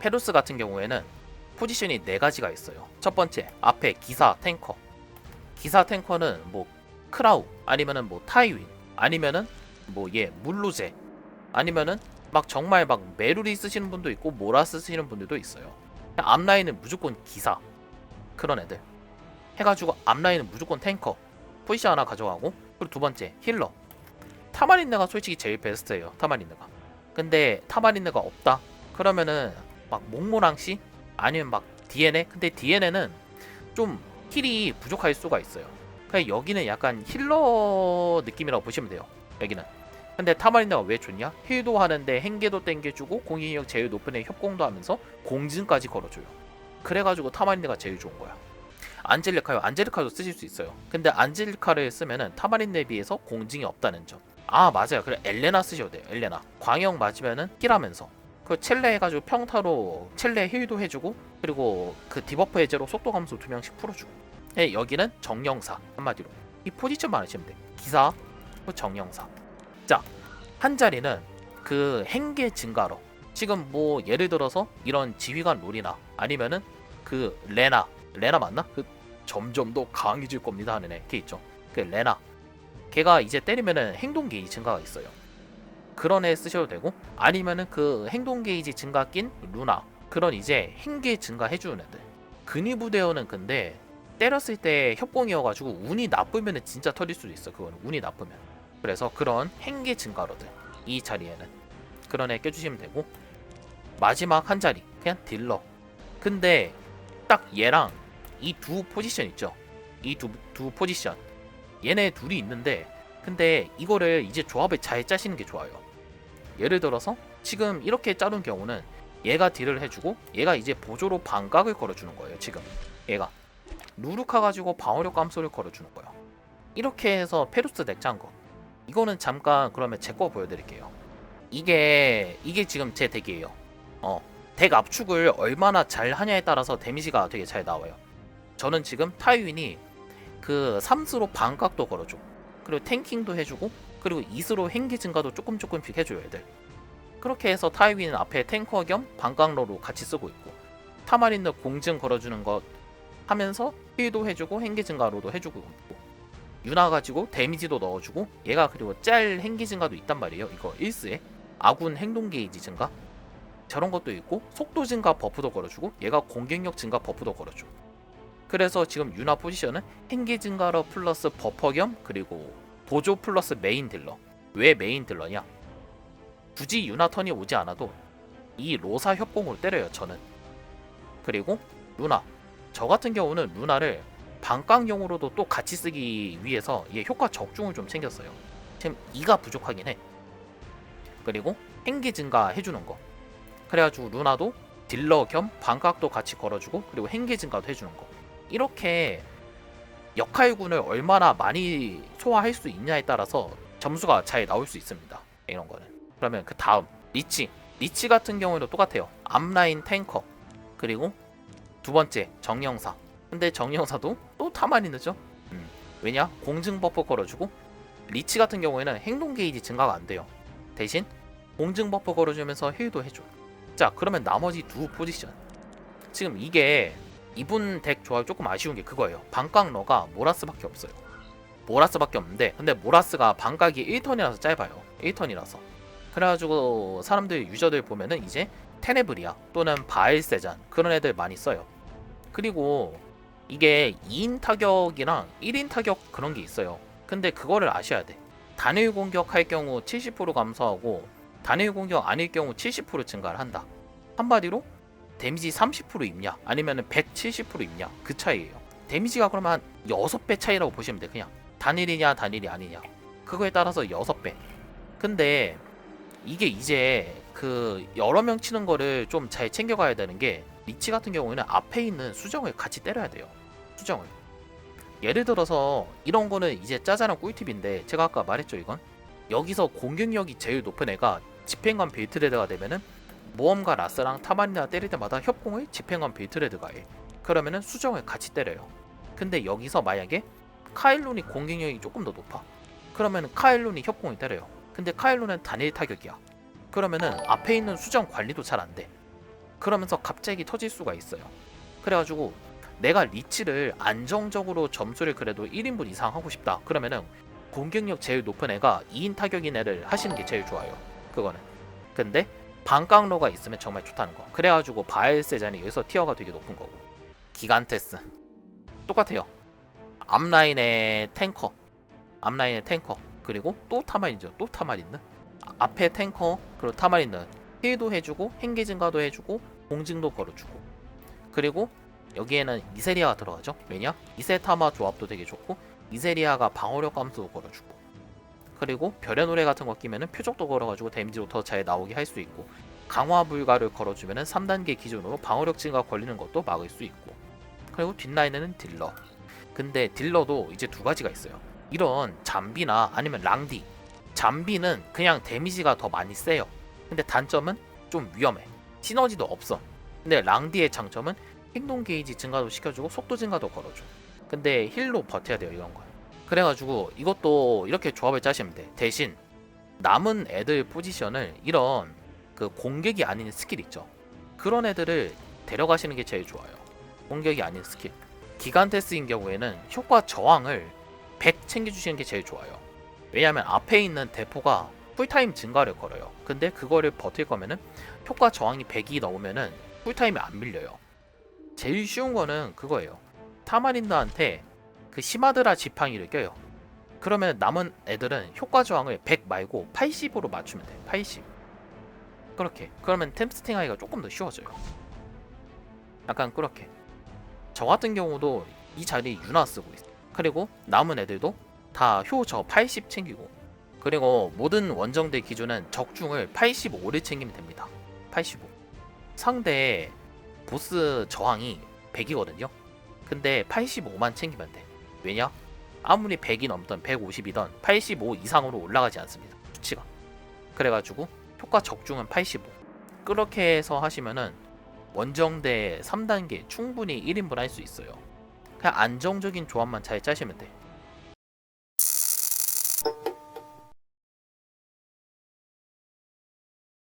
페루스 같은 경우에는 포지션이 네 가지가 있어요. 첫 번째 앞에 기사 탱커. 기사 탱커는 뭐 크라우 아니면은 뭐 타이윈 아니면은 뭐얘 물루제 아니면은 막 정말 막 메루리 쓰시는 분도 있고 모라 쓰시는 분들도 있어요. 앞라인은 무조건 기사 그런 애들 해가지고 앞라인은 무조건 탱커 포지션 하나 가져가고 그리고 두 번째 힐러 타마린느가 솔직히 제일 베스트예요 타마린느가 근데 타마린느가 없다 그러면은 막 몽모랑 씨 아니면 막 DNA 근데 DNA는 좀 힐이 부족할 수가 있어요. 그냥 여기는 약간 힐러 느낌이라고 보시면 돼요. 여기는. 근데 타마린느가 왜 좋냐? 힐도 하는데 행계도 땡겨주고 공인력 제일 높은 애 협공도 하면서 공진까지 걸어줘요. 그래가지고 타마린느가 제일 좋은 거야. 안젤리카요. 안젤리카도 쓰실 수 있어요. 근데 안젤리카를 쓰면은 타마린느에 비해서 공징이 없다는 점. 아 맞아요. 그래 엘레나 쓰셔도 돼요 엘레나. 광역 맞으면은 힐하면서 그 첼레 해가지고 평타로 첼레 힐도 해주고 그리고 그 디버프 해제로 속도 감소 두 명씩 풀어주고. 네, 여기는 정령사 한마디로. 이 포지션만 하시면 돼. 기사 그 정령사. 자 한 자리는 그 행계 증가로. 지금 뭐 예를 들어서 이런 지휘관 롤이나 아니면은 그 레나. 레나 맞나? 그 점점 더 강해질 겁니다 하는 애 걔 있죠? 그 레나. 걔가 이제 때리면은 행동 게이지 증가가 있어요 그런 애 쓰셔도 되고 아니면은 그 행동 게이지 증가 낀 루나 그런 이제 행계 증가 해주는 애들. 근위 부대어는 근데 때렸을 때 협공이어가지고 운이 나쁘면은 진짜 터질 수도 있어 그거는. 운이 나쁘면. 그래서 그런 행계 증가로들 이 자리에는. 그런 애 껴주시면 되고 마지막 한 자리 그냥 딜러. 근데 딱 얘랑 이 두 포지션 있죠? 이 두 두 포지션. 얘네 둘이 있는데 근데 이거를 이제 조합에 잘 짜시는 게 좋아요 예를 들어서 지금 이렇게 짜놓은 경우는 얘가 딜을 해주고 얘가 이제 보조로 반각을 걸어주는 거예요 지금. 얘가. 누룩하 가지고 방어력 감소를 걸어주는 거예요. 이렇게 해서 페루스 덱 짠 거. 이거는 잠깐 그러면 제 거 보여드릴게요. 이게 이게 지금 제 덱이에요. 어덱 압축을 얼마나 잘 하냐에 따라서 데미지가 되게 잘 나와요. 저는 지금 타이윈이 그 3스로 반각도 걸어줘. 그리고 탱킹도 해주고 그리고 2스로 행기 증가도 조금 조금씩 해줘요 애들 그렇게 해서 타이윈은 앞에 탱커 겸 반각로로 같이 쓰고 있고 타마린도 공증 걸어주는 것 하면서 힐도 해주고 행기 증가로도 해주고 있고 유나 가지고 데미지도 넣어주고 얘가 그리고 짤 행기 증가도 있단 말이에요. 이거 1스에. 아군 행동 게이지 증가? 저런 것도 있고 속도 증가 버프도 걸어주고 얘가 공격력 증가 버프도 걸어줘. 그래서 지금 유나 포지션은 행기 증가러 플러스 버퍼 겸 그리고 보조 플러스 메인 딜러. 왜 메인 딜러냐? 굳이 유나 턴이 오지 않아도 이 로사 협공으로 때려요 저는. 그리고 루나. 저 같은 경우는 루나를 반깡용으로도 또 같이 쓰기 위해서 얘 효과 적중을 좀 챙겼어요. 지금 2가 부족하긴 해. 그리고 행기 증가 해주는 거. 그래가지고 루나도 딜러 겸 반각도 같이 걸어주고 그리고 행기 증가도 해주는 거. 이렇게 역할군을 얼마나 많이 소화할 수 있냐에 따라서 점수가 잘 나올 수 있습니다. 이런 거는. 그러면 그 다음 리치. 리치 같은 경우에도 똑같아요. 앞라인 탱커 그리고 두 번째 정령사. 근데 정령사도 또 타만이 늦죠. 음. 왜냐? 공증 버프 걸어주고 리치 같은 경우에는 행동 게이지 증가가 안 돼요. 대신 공증 버프 걸어주면서 힐도 해줘. 자 그러면 나머지 두 포지션. 지금 이게 이분 덱 조합이 조금 아쉬운 게 그거예요. 반각러가 모라스밖에 없어요. 모라스밖에 없는데 근데 모라스가 반각이 1턴이라서 짧아요. 1턴이라서. 그래가지고 사람들 유저들 보면은 이제 테네브리아 또는 바일세잔 그런 애들 많이 써요. 그리고 이게 2인 타격이랑 1인 타격 그런 게 있어요. 근데 그거를 아셔야 돼. 단일 공격할 경우 70% 감소하고 단일 공격 아닐 경우 70% 증가를 한다. 한마디로 데미지 30% 입냐 아니면은 170% 입냐 그 차이예요. 데미지가 그러면 한 6배 차이라고 보시면 돼 그냥 단일이냐 단일이 아니냐 그거에 따라서 6배. 근데 이게 이제 그 여러 명 치는 거를 좀 잘 챙겨가야 되는 게 리치 같은 경우에는 앞에 있는 수정을 같이 때려야 돼요. 수정을. 예를 들어서 이런 거는 이제 짜잘한 꿀팁인데 제가 아까 말했죠 이건 여기서 공격력이 제일 높은 애가 집행관 빌트레드가 되면은 모험가 라스랑 타마리나 때릴 때마다 협공을 집행관 빌트레드가 해. 그러면은 수정을 같이 때려요. 근데 여기서 만약에 카일론이 공격력이 조금 더 높아. 그러면은 카일론이 협공을 때려요. 근데 카일론은 단일 타격이야. 그러면은 앞에 있는 수정 관리도 잘 안 돼. 그러면서 갑자기 터질 수가 있어요. 그래가지고 내가 리치를 안정적으로 점수를 그래도 1인분 이상 하고 싶다. 그러면은 공격력 제일 높은 애가 2인 타격인 애를 하시는 게 제일 좋아요. 그거는. 근데 반깡로가 있으면 정말 좋다는 거. 그래가지고 바엘세잔이 여기서 티어가 되게 높은 거고. 기간테스 똑같아요. 앞라인의 탱커, 앞라인의 탱커 그리고 또 타마린이죠. 또 타마린느. 아, 앞에 탱커 그리고 타마린느 힐도 해주고 행기 증가도 해주고 공증도 걸어주고 그리고 여기에는 이세리아가 들어가죠. 왜냐? 이세타마 조합도 되게 좋고 이세리아가 방어력 감소도 걸어주고 그리고 별의 노래 같은 거 끼면은 표적도 걸어가지고 데미지도 더잘 나오게 할 수 있고 강화 불가를 걸어주면은 3단계 기준으로 방어력 증가 걸리는 것도 막을 수 있고 그리고 뒷라인에는 딜러. 근데 딜러도 이제 두 가지가 있어요. 이런 잠비나 아니면 랑디. 잠비는 그냥 데미지가 더 많이 세요. 근데 단점은 좀 위험해. 시너지도 없어. 근데 랑디의 장점은 행동 게이지 증가도 시켜주고 속도 증가도 걸어줘. 근데 힐로 버텨야 돼요 이런 건 그래가지고 이것도 이렇게 조합을 짜시면 돼. 대신 남은 애들 포지션을 이런 그 공격이 아닌 스킬 있죠? 그런 애들을 데려가시는 게 제일 좋아요. 공격이 아닌 스킬. 기간테스인 경우에는 효과 저항을 100 챙겨주시는 게 제일 좋아요. 왜냐하면 앞에 있는 대포가 풀타임 증가를 걸어요. 근데 그거를 버틸 거면은 효과 저항이 100이 넘으면은 풀타임이 안 밀려요. 제일 쉬운 거는 그거예요. 타마린드한테 그 시마드라 지팡이를 껴요. 그러면 남은 애들은 효과 저항을 100 말고 80으로 맞추면 돼. 80 그렇게. 그러면 템스팅 하기가 조금 더 쉬워져요. 약간 그렇게. 저 같은 경우도 이 자리 유나 쓰고 있어 그리고 남은 애들도 다 효 저 80 챙기고. 그리고 모든 원정대 기준은 적중을 85를 챙기면 됩니다. 85 상대 보스 저항이 100이거든요. 근데 85만 챙기면 돼 왜냐? 아무리 100이 넘던 150이던 85 이상으로 올라가지 않습니다. 수치가. 그래가지고 효과 적중은 85 그렇게 해서 하시면은 원정대 3단계 충분히 1인분 할 수 있어요. 그냥 안정적인 조합만 잘 짜시면 돼